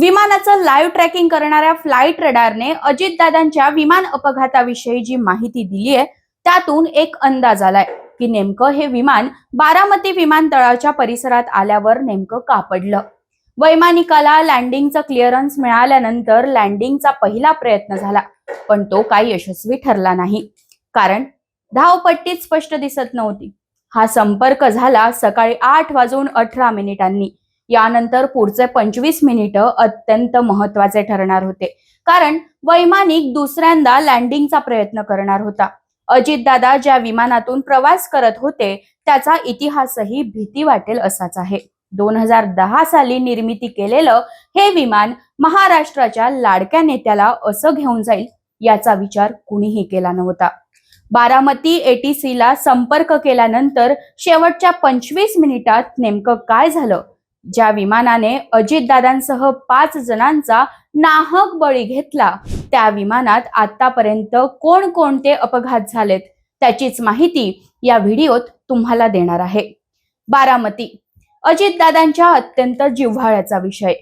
विमानाचं live tracking करणाऱ्या flight रडारने अजितदादांच्या विमान अपघाताविषयी जी माहिती दिली आहे त्यातून एक अंदाज आलाय की नेमकं हे विमान बारामती विमानतळाच्या परिसरात आल्यावर नेमकं का पडलं? वैमानिकाला लँडिंगचं क्लिअरन्स मिळाल्यानंतर लँडिंगचा पहिला प्रयत्न झाला पण तो काही यशस्वी ठरला नाही. कारण धावपट्टीच स्पष्ट दिसत नव्हती. हा संपर्क झाला सकाळी आठ वाजून अठरा मिनिटांनी. यानंतर पुढचे पंचवीस मिनिटं अत्यंत महत्त्वाचे ठरणार होते. कारण वैमानिक दुसऱ्यांदा लँडिंगचा प्रयत्न करणार होता. अजितदादा ज्या विमानातून प्रवास करत होते त्याचा इतिहासही भीती वाटेल असाच आहे. दोन हजार दहा साली निर्मिती केलेलं हे विमान महाराष्ट्राच्या लाडक्या नेत्याला असं घेऊन जाईल याचा विचार कुणीही केला नव्हता. बारामती एटीसी ला संपर्क केल्यानंतर शेवटच्या पंचवीस मिनिटात नेमकं काय झालं? ज्या विमानाने अजितदादांसह पाच जणांचा नाहक बळी घेतला त्या विमानात आतापर्यंत कोणकोणते अपघात झालेत त्याचीच माहिती या व्हिडिओत तुम्हाला देणार आहे. बारामती. अजितदादांच्या अत्यंत जिव्हाळ्याचा विषय.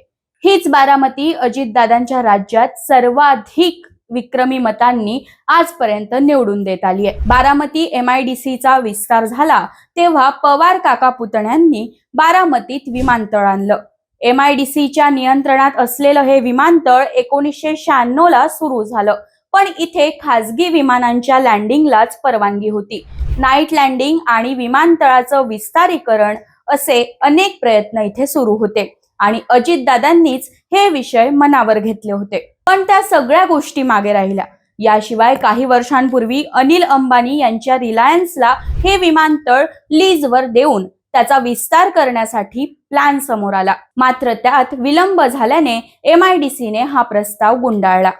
हीच बारामती अजितदादांच्या राज्यात सर्वाधिक विक्रमी मतांनी आजपर्यंत निवडून देत आली आहे. बारामती एम आय डी सीचा विस्तार झाला तेव्हा पवार काका पुतण्यांनी बारामतीत विमानतळ आणलं. एम आय डी सीच्या नियंत्रणात असलेलं हे विमानतळ एकोणीसशे शहाण्णव ला सुरू झालं पण इथे खासगी विमानांच्या लँडिंगलाच परवानगी होती. नाईट लँडिंग आणि विमानतळाचं विस्तारीकरण असे अनेक प्रयत्न इथे सुरू होते आणि अजितदादांनीच हे विषय मनावर घेतले होते. पण त्या सगळ्या गोष्टी मागे राहिल्या. याशिवाय काही वर्षांपूर्वी अनिल अंबानी यांच्या रिलायन्सला हे विमानतळ लीजवर देऊन त्याचा विस्तार करण्यासाठी प्लॅन समोर आला. मात्र त्यात विलंब झाल्याने एम आय डी सीने हा प्रस्ताव गुंडाळला.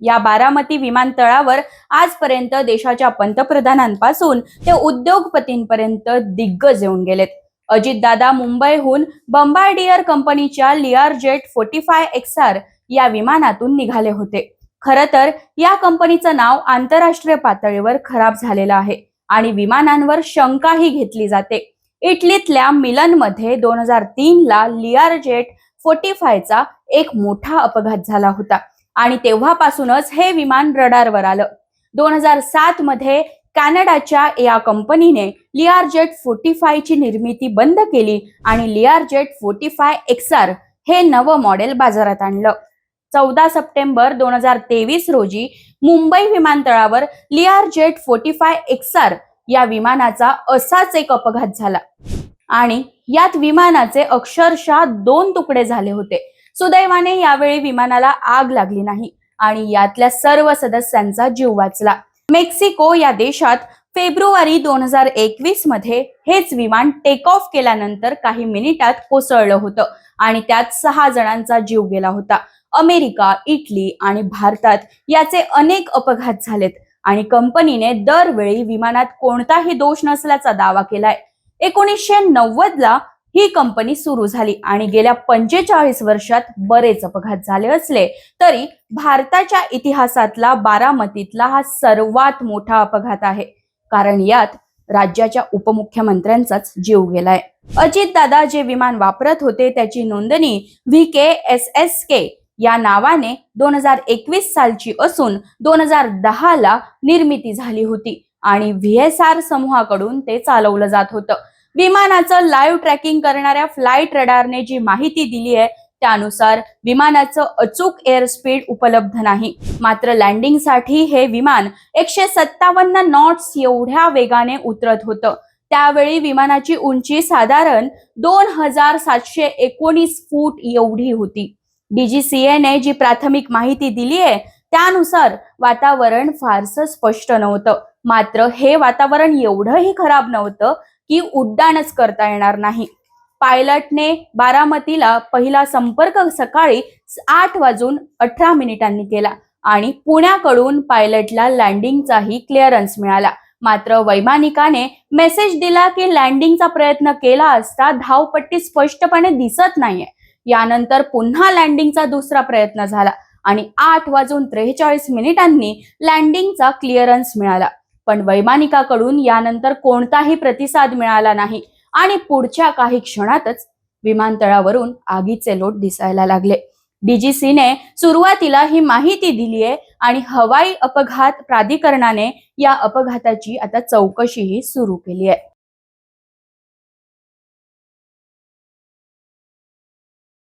या बारामती विमानतळावर आजपर्यंत देशाच्या पंतप्रधानांपासून ते उद्योगपतींपर्यंत दिग्गज येऊन गेलेत. अजितदादा मुंबईहून बंबार्डियर कंपनीच्या Lear jet forty five XR या विमानातून निघाले होते. खर तर या कंपनीचं नाव आंतरराष्ट्रीय पातळीवर खराब झालेलं आहे आणि विमानांवर शंकाही घेतली जाते. इटलीतल्या मिलनमध्ये दोन हजार तीन ला लिआर जेट फोर्टी फायचा एक मोठा अपघात झाला होता आणि तेव्हापासूनच हे विमान रडारवर आलं. दोन हजार सात मध्ये कॅनडाच्या या कंपनीने लिआर जेट फोर्टी फायची निर्मिती बंद केली आणि Lear jet forty five XR हे नवं मॉडेल बाजारात आणलं. चौदा सप्टेंबर दोन हजार तेवीस रोजी मुंबई विमानतळावर Lear jet forty five XR या विमानाचा असाच एक अपघात झाला. आणि यात विमानाचे अक्षरशः दोन तुकडे झाले होते. सुदैवाने यावेळी विमानाला आग लागली नाही आणि यातल्या सर्व सदस्यांचा जीव वाचला. मेक्सिको या देशात फेब्रुवारी दोन हजार एकवीसमध्ये हेच विमान टेक ऑफ केल्यानंतर काही मिनिटात कोसळलं होतं आणि त्यात सहा जणांचा जीव गेला होता. अमेरिका इटली आणि भारतात याचे अनेक अपघात झालेत. आणि कंपनीने दरवेळी विमानात कोणताही दोष नसल्याचा दावा केलाय. एकोणीसशे नव्वद ला ही कंपनी सुरू झाली आणि गेल्या पंचेचाळीस वर्षात बरेच अपघात झाले असले तरी भारताच्या इतिहासातला बारामतीतला हा सर्वात मोठा अपघात आहे. कारण यात राज्याच्या उपमुख्यमंत्र्यांचाच जीव गेलाय. अजितदादा जे विमान वापरत होते त्याची नोंदणी V K S S K या नावाने दोन हजार एकवीस सालची असून दोन हजार दहाला निर्मिती झाली होती आणि व्ही एस आर समूहाकडून ते चालवलं जात होतं. विमानाचं लाईव्ह ट्रॅकिंग करणाऱ्या फ्लाईट रडारने जी माहिती दिली आहे त्यानुसार विमानाचं अचूक एअर स्पीड उपलब्ध नाही. मात्र लँडिंगसाठी हे विमान एकशे सत्तावन्न नॉट्स एवढ्या वेगाने उतरत होतं. त्यावेळी विमानाची उंची साधारण दोन हजार सातशे एकोणीस फूट एवढी होती. डीजीसीएने जी प्राथमिक माहिती दिली आहे त्यानुसार वातावरण फारसं स्पष्ट नव्हतं. मात्र हे वातावरण एवढंही खराब नव्हतं की उड्डाणच करता येणार नाही. पायलटने बारामतीला पहिला संपर्क सकाळी आठ वाजून अठरा मिनिटांनी केला आणि पुण्याकडून पायलटला लँडिंगचाही क्लिअरन्स मिळाला. मात्र वैमानिकाने मेसेज दिला की लँडिंगचा प्रयत्न केला असता धावपट्टी स्पष्टपणे दिसत नाहीये. यानंतर पुन्हा लँडिंगचा दुसरा प्रयत्न झाला आणि आठ वाजून त्रेचाळीस मिनिटांनी लँडिंगचा क्लिअरन्स मिळाला. पण वैमानिकाकडून यानंतर कोणताही प्रतिसाद मिळाला नाही आणि पुढच्या काही क्षणातच विमानतळावरून आगीचे लोट दिसायला लागले. डीजीसीने सुरुवातीला ही माहिती दिली आहे आणि हवाई अपघात प्राधिकरणाने या अपघाताची आता चौकशीही सुरू केली आहे.